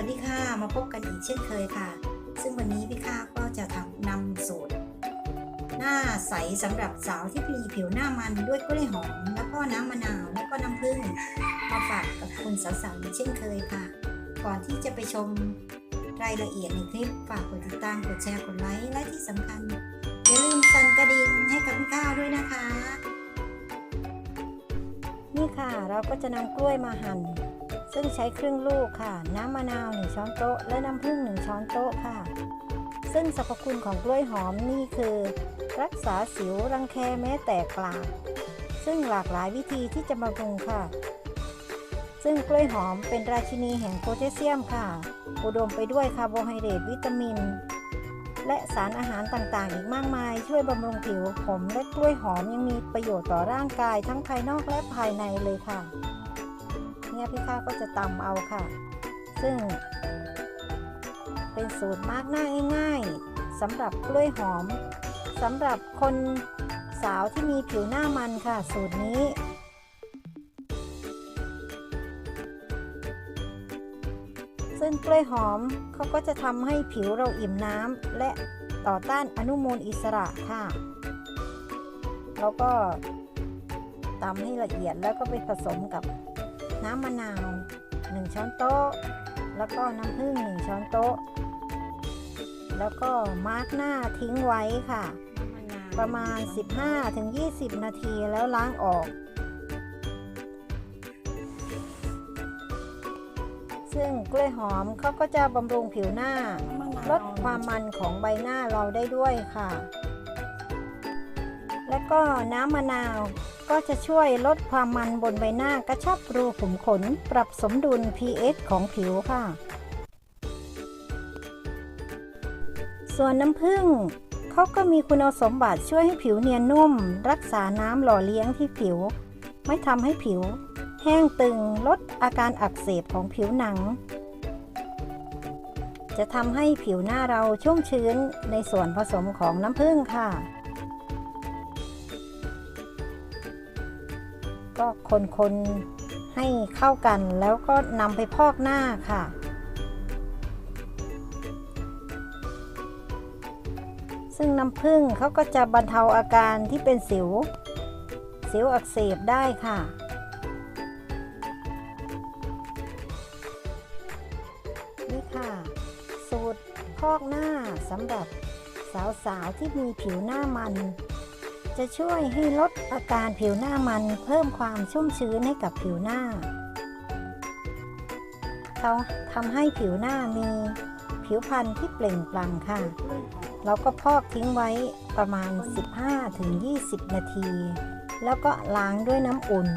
วัสดีค่ะ มาพบกันอีกเช่นเคยค่ะ ซึ่งวันนี้พี่ข้าก็จะทำนำสูตร หน้าใสสำหรับสาวที่มีผิวหน้ามันด้วยกล้วยหอม แล้วก็น้ำมะนาวแล้วก็น้ำผึ้งมาฝากกับคุณสาวๆอีกเช่นเคยค่ะ ก่อนที่จะไปชมรายละเอียดในคลิปฝากกดติดตามกดแชร์กดไลค์และที่สำคัญอย่าลืมสั่นกระดิ่งให้กับพี่ข้าด้วยนะคะ นี่ค่ะเราก็จะนำกล้วยมาหั่น ซึ่งใช้ครึ่งลูกค่ะ น้ำมะนาว 1 ช้อนโต๊ะ และน้ำผึ้ง1 ช้อนโต๊ะค่ะ ซึ่งสรรพคุณของกล้วยหอมนี่คือ รักษาสิวรังแคแม้แต่กลากซึ่งหลากหลายวิธีที่จะบำรุงค่ะ ซึ่งกล้วยหอมเป็นราชินีแห่งโพแทสเซียมค่ะ อุดมไปด้วยคาร์โบไฮเดรตวิตามิน และสารอาหารต่างๆ อีกมากมาย ช่วยบำรุงผิวผมและกล้วยหอมยังมีประโยชน์ต่อร่างกายทั้งภายนอกและภายในเลยค่ะ นี่ยพี่ข้าก็จะตำเอาค่ะ ซึ่ง เป็นสูตรมากหน้าง่ายๆสำหรับกล้วยหอมสำหรับคนสาวที่มีผิวหน้ามันค่ะ สูตรนี้ ซึ่งกล้วยหอมเขาก็จะทำให้ผิวเราอิ่มน้ำและต่อต้านอนุมูลอิสระค่ะ แล้วก็ตำให้ละเอียดแล้วก็ไปผสมกับ น้ำมะนาว 1 ช้อนโต๊ะ แล้วก็น้ำผึ้ง1 ช้อนโต๊ะ แล้วก็มาร์กหน้าทิ้งไว้ค่ะ ประมาณ 15-20 นาทีแล้วล้างออก ซึ่งกล้วยหอมเขาก็จะบำรุงผิวหน้า ลดความมันของใบหน้าเราได้ด้วยค่ะ และก็น้ำมะนาว ก็จะช่วยลดความมันบนใบหน้ากระชับรูขุมขน ปรับสมดุล pH ของผิวค่ะ ส่วนน้ำผึ้งเขาก็มีคุณสมบัติช่วยให้ผิวเนียนนุ่ม รักษาน้ำหล่อเลี้ยงที่ผิว ไม่ทำให้ผิว แห้งตึงลดอาการอักเสบของผิวหนัง จะทำให้ผิวหน้าเราชุ่มชื้นในส่วนผสมของน้ำผึ้งค่ะ ก็คนๆให้เข้ากันแล้วก็นำไปพอกหน้าค่ะ ซึ่งน้ำผึ้งเขาก็จะบรรเทาอาการที่เป็นสิว สิวอักเสบได้ค่ะนี่ค่ะ สูตรพอกหน้าสำหรับสาวๆที่มีผิวหน้ามัน จะช่วยให้ลดอาการผิวหน้ามันเพิ่มความชุ่มชื้นให้กับผิวหน้าเขาทำให้ผิวหน้ามีผิวพรรณที่เปล่งปลั่งค่ะ เราก็พอกทิ้งไว้ประมาณ 15-20 นาที แล้วก็ล้างด้วยน้ำอุ่น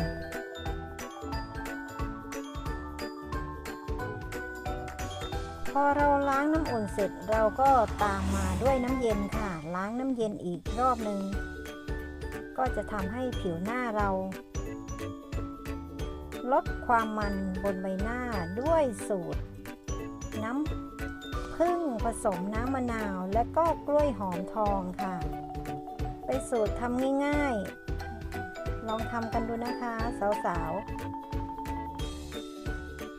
พอเราล้างน้ำอุ่นเสร็จเราก็ตามมาด้วยน้ำเย็นค่ะ ล้างน้ำเย็นอีกรอบหนึ่ง ก็จะทำให้ผิวหน้าเรา ลดความมันบนใบหน้าด้วยสูตร น้ำผึ้งผสมน้ำมะนาวและก็กล้วยหอมทองค่ะไปนสูตรทำง่ายๆ ลองทำกันดูนะคะสาวๆ